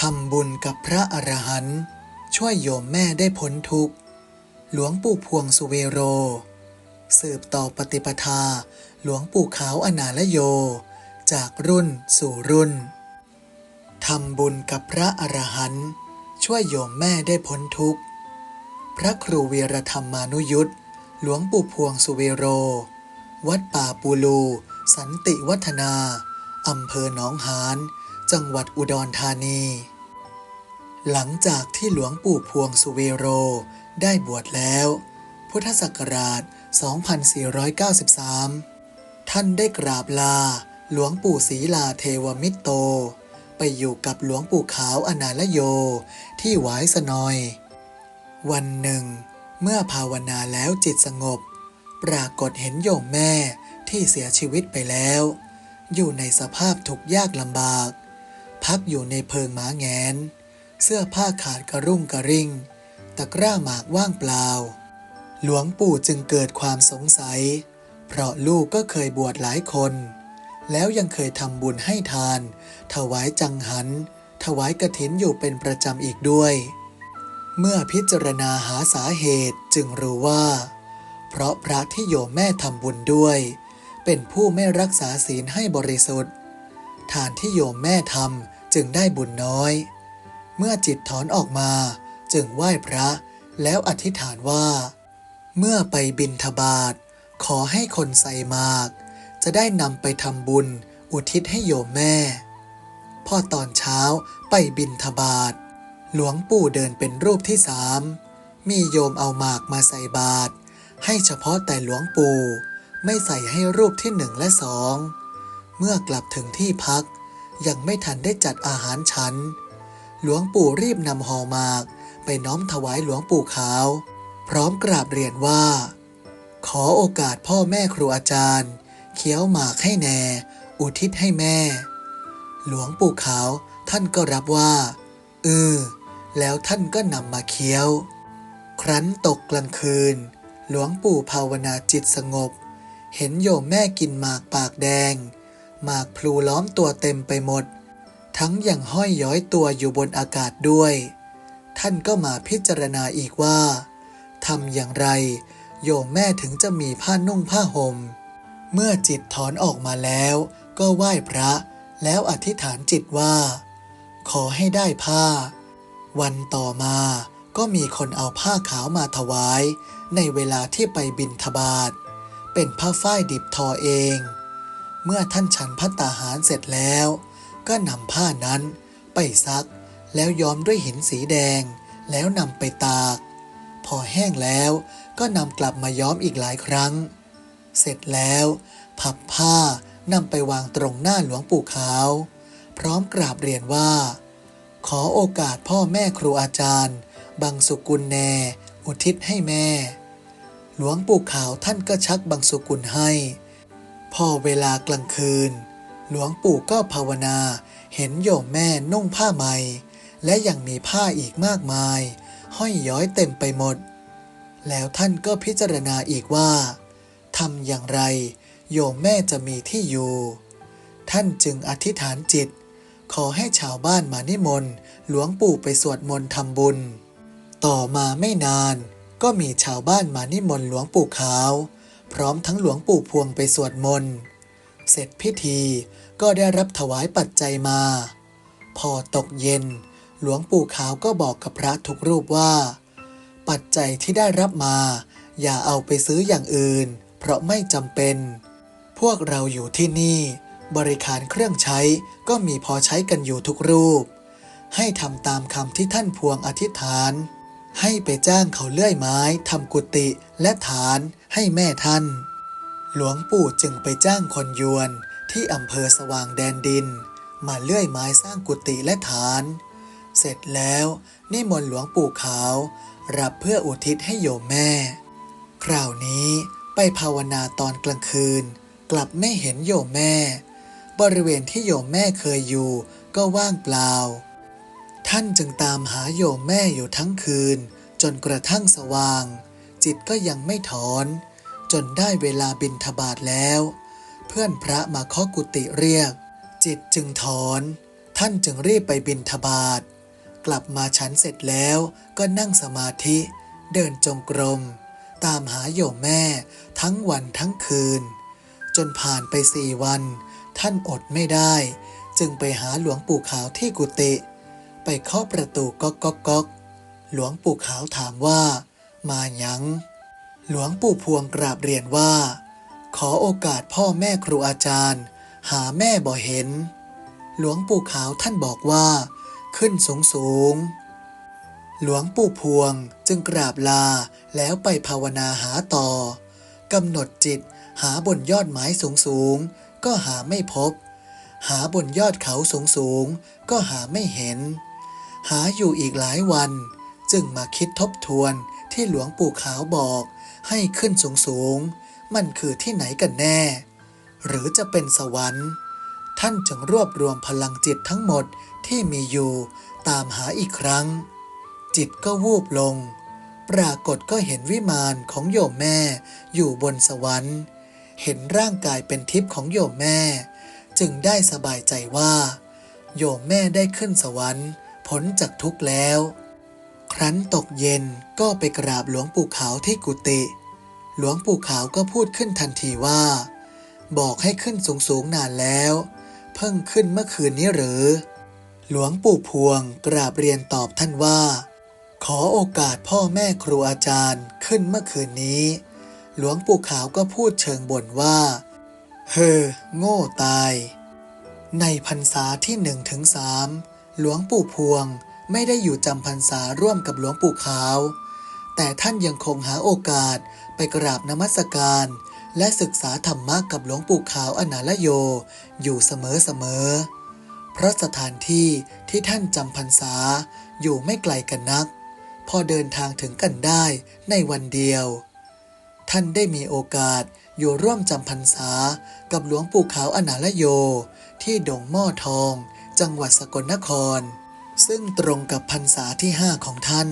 ทำบุญกับพระอรหันต์ช่วยโยมแม่ได้พ้นทุกข์ หลวงปู่พวงสุเวโร สืบต่อปฏิปทา หลวงปู่ขาวอนาลโย จากรุ่นสู่รุ่นทำบุญกับพระอรหันต์ช่วยโยมแม่ได้พ้นทุกข์ พระครูเวรธรรมานุยุทธหลวงปู่พวงสุเวโร วัดป่าปูลู สันติวัฒนาอำเภอหนองหาน จังหวัดอุดรธานี หลังจากที่หลวงปู่พวงสุเวโรได้บวชแล้ว พุทธศักราช 2493 ท่านได้กราบลาหลวงปู่ศรีลาเทวมิตโต ไปอยู่กับหลวงปู่ขาวอนาลโยที่หวายสนอย วันหนึ่ง เมื่อภาวนาแล้วจิตสงบ ปรากฏเห็นโยมแม่ที่เสียชีวิตไปแล้ว อยู่ในสภาพทุกข์ยากลำบาก พักอยู่ในเพิงหมาแงน เสื้อผ้าขาดกระรุ่งกระริ่ง ตะกร้าหมากว่างเปล่า หลวงปู่จึงเกิดความสงสัย เพราะลูกก็เคยบวชหลายคน แล้วยังเคยทำบุญให้ทาน ถวายจังหัน ถวายกระถินอยู่เป็นประจำอีกด้วย เมื่อพิจารณาหาสาเหตุจึงรู้ว่า เพราะพระที่โยมแม่ทำบุญด้วย เป็นผู้ไม่รักษาศีลให้บริสุทธิ์ ทานที่โยมแม่ทำจึงได้บุญน้อย เมื่อจิตถอนออกมาจึงไหว้พระ แล้วอธิษฐานว่า เมื่อไปบินทบาท ขอให้คนใส่มาก จะได้นำไปทำบุญอุทิศให้โยมแม่ พอตอนเช้าไปบินทบาท หลวงปู่เดินเป็นรูปที่สามมีโยมเอาหมากมาใส่บาตรให้เฉพาะแต่หลวงปู่ ไม่ใส่ให้รูปที่หนึ่งและสอง เมื่อกลับถึงที่พัก ยังไม่ทันได้จัดอาหารฉันหลวงปู่รีบนำห่อหมาก ไปน้อมถวายหลวงปู่ขาว พร้อมกราบเรียนว่า ขอโอกาสพ่อแม่ครูอาจารย์ เคี้ยวหมากให้แน่ อุทิศให้แม่ หลวงปู่ขาวท่านก็รับว่าเออแล้วท่านก็นำมาเคี้ยว ครั้นตกกลางคืน หลวงปู่ภาวนาจิตสงบ เห็นโยมแม่กินหมากปากแดง หมากพลูล้อมตัวเต็มไปหมด ทั้งยังห้อยย้อยตัวอยู่บนอากาศด้วย ท่านก็มาพิจารณาอีกว่าทำอย่างไร โยมแม่ถึงจะมีผ้านุ่งผ้าหม่มเมื่อจิตถอนออกมาแล้ว ก็ไหว้พระ แล้วอธิษฐานจิตว่า ขอให้ได้ผ้า วันต่อมาก็มีคนเอาผ้าขาวมาถวาย ในเวลาที่ไปบินทบาทเป็นผ้าฝ้ายดิบทอเอง เมื่อท่านฉันพัตตาหารเสร็จแล้ว ก็นำผ้านั้นไปซัก แล้วย้อมด้วยหินสีแดง แล้วนำไปตาก พอแห้งแล้วก็นำกลับมาย้อมอีกหลายครั้ง เสร็จแล้ว พับผ้านำไปวางตรงหน้าหลวงปู่ขาว พร้อมกราบเรียนว่า ขอโอกาสพ่อแม่ครูอาจารย์ บังสุกุลแน อุทิศให้แม่ หลวงปู่ขาวท่านก็ชักบังสุกุลให้ พอเวลากลางคืน หลวงปู่ก็ภาวนา เห็นโยมแม่นุ่งผ้าใหม่และยังมีผ้าอีกมากมาย ห้อยย้อยเต็มไปหมด แล้วท่านก็พิจารณาอีกว่าทำอย่างไร โยมแม่จะมีที่อยู่ ท่านจึงอธิษฐานจิต ขอให้ชาวบ้านมานิมนต์หลวงปู่ไปสวดมนต์ทำบุญ ต่อมาไม่นานก็มีชาวบ้านมานิมนต์หลวงปู่ขาว ร้อมทั้งหลวงปู่พวงไปสวดมนต์ เสร็จพิธีก็ได้รับถวายปัจจัยมา พอตกเย็น หลวงปู่ขาวก็บอกกับพระทุกรูปว่า ปัจจัยที่ได้รับมา อย่าเอาไปซื้ออย่างอื่น เพราะไม่จำเป็น พวกเราอยู่ที่นี่ บริการเครื่องใช้ก็มีพอใช้กันอยู่ทุกรูป ให้ทำตามคำที่ท่านพวงอธิษฐาน ให้ไปจ้างเขาเลื่อยไม้ทำกุฏิและฐาน ให้แม่ท่าน หลวงปู่จึงไปจ้างคนยวนที่อำเภอสว่างแดนดิน มาเลื่อยไม้สร้างกุฏิและฐาน เสร็จแล้วนิมนต์หลวงปู่ขาว รับเพื่ออุทิศให้โยมแม่ คราวนี้ไปภาวนาตอนกลางคืน กลับไม่เห็นโยมแม่ บริเวณที่โยมแม่เคยอยู่ก็ว่างเปล่า ท่านจึงตามหาโยมแม่อยู่ทั้งคืน จนกระทั่งสว่าง จิตก็ยังไม่ถอน จนได้เวลาบินทบาทแล้ว เพื่อนพระมาเคาะกุฏิเรียก จิตจึงถอน ท่านจึงรีบไปบินทบาทกลับมาฉันเสร็จแล้วก็นั่งสมาธิ เดินจงกรม ตามหาโยมแม่ทั้งวันทั้งคืน จนผ่านไปสี่วัน ท่านอดไม่ได้ จึงไปหาหลวงปู่ขาวที่กุฏิไปเคาะประตูก๊อกก๊อกก๊อกหลวงปู่ขาวถามว่า มาหยัง หลวงปู่พวงกราบเรียนว่า ขอโอกาสพ่อแม่ครูอาจารย์ หาแม่บ่เห็น หลวงปู่ขาวท่านบอกว่า ขึ้นสูงสูง หลวงปู่พวงจึงกราบลาแล้วไปภาวนาหาต่อกำหนดจิตหาบนยอดไม้สูงสูงก็หาไม่พบ หาบนยอดเขาสูงสูงก็หาไม่เห็น หาอยู่อีกหลายวัน จึงมาคิดทบทวน ที่หลวงปู่ขาวบอกให้ขึ้นสูงสูง มันคือที่ไหนกันแน่ หรือจะเป็นสวรรค์ ท่านจึงรวบรวมพลังจิตทั้งหมดที่มีอยู่ตามหาอีกครั้ง จิตก็วูบลง ปรากฏก็เห็นวิมานของโยมแม่อยู่บนสวรรค์ เห็นร่างกายเป็นทิพย์ของโยมแม่ จึงได้สบายใจว่า โยมแม่ได้ขึ้นสวรรค์ พ้นจากทุกข์แล้ว ครั้นตกเย็นก็ไปกราบหลวงปู่ขาวที่กุฏิหลวงปู่ขาวก็พูดขึ้นทันทีว่า บอกให้ขึ้นสูงสูงๆนานแล้ว เพิ่งขึ้นเมื่อคืนนี้หรือ หลวงปู่พวงกราบเรียนตอบท่านว่า ขอโอกาสพ่อแม่ครูอาจารย์ขึ้นเมื่อคืนนี้ หลวงปู่ขาวก็พูดเชิงบ่นว่า เฮอโง่ตาย ในพรรษาที่หนึ่งถึงสามหลวงปู่พวง ไม่ได้อยู่จำพรรษาร่วมกับหลวงปู่ขาว แต่ท่านยังคงหาโอกาสไปกราบนมัสการ และศึกษาธรรมะกับหลวงปู่ขาวอนาลโย อยู่เสมอๆเพราะสถานที่ที่ท่านจำพรรษาอยู่ไม่ไกลกันนัก พอเดินทางถึงกันได้ในวันเดียว ท่านได้มีโอกาสอยู่ร่วมจำพรรษากับหลวงปู่ขาวอนาลโย ที่ดงหม้อทอง จังหวัดสกลนคร ซึ่งตรงกับพรรษาที่ห้าของท่าน